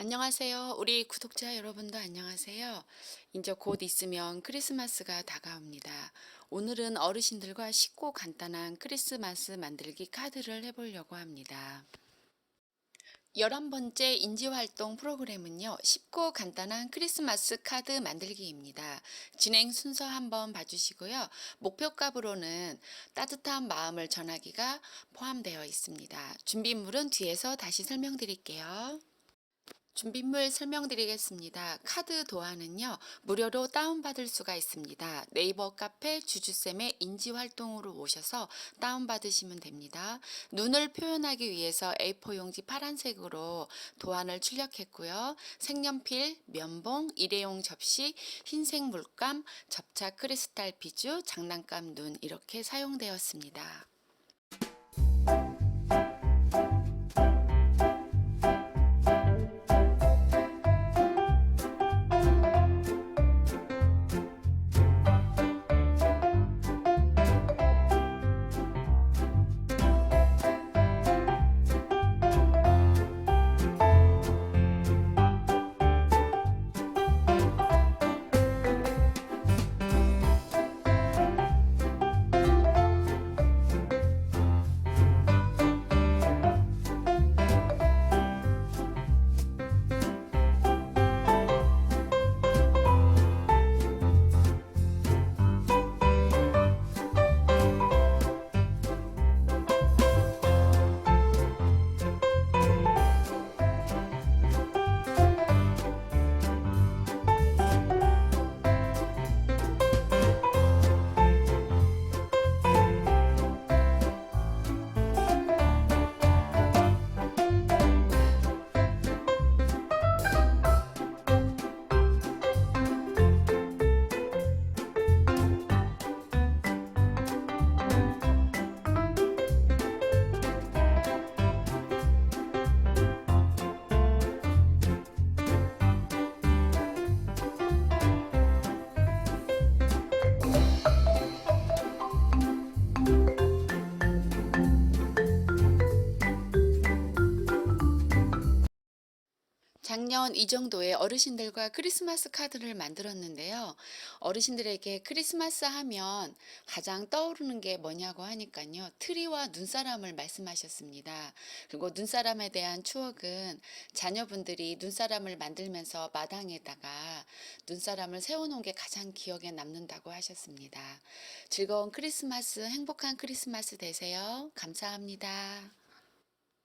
안녕하세요. 우리 구독자 여러분도 안녕하세요. 이제 곧 있으면 크리스마스가 다가옵니다. 오늘은 어르신들과 쉽고 간단한 크리스마스 만들기 카드를 해보려고 합니다. 11번째 인지활동 프로그램은요, 쉽고 간단한 크리스마스 카드 만들기입니다. 진행 순서 한번 봐주시고요. 목표값으로는 따뜻한 마음을 전하기가 포함되어 있습니다. 준비물은 뒤에서 다시 설명드릴게요. 준비물 설명드리겠습니다. 카드 도안은요, 무료로 다운받을 수가 있습니다. 네이버 카페 주주쌤의 인지활동으로 오셔서 다운받으시면 됩니다. 눈을 표현하기 위해서 A4 용지 파란색으로 도안을 출력했고요. 색연필, 면봉, 일회용 접시, 흰색 물감, 접착 크리스탈 비주, 장난감 눈 이렇게 사용되었습니다. 작년 이 정도의 어르신들과 크리스마스 카드를 만들었는데요. 어르신들에게 크리스마스 하면 가장 떠오르는 게 뭐냐고 하니까요. 트리와 눈사람을 말씀하셨습니다. 그리고 눈사람에 대한 추억은 자녀분들이 눈사람을 만들면서 마당에다가 눈사람을 세워놓은 게 가장 기억에 남는다고 하셨습니다. 즐거운 크리스마스, 행복한 크리스마스 되세요. 감사합니다.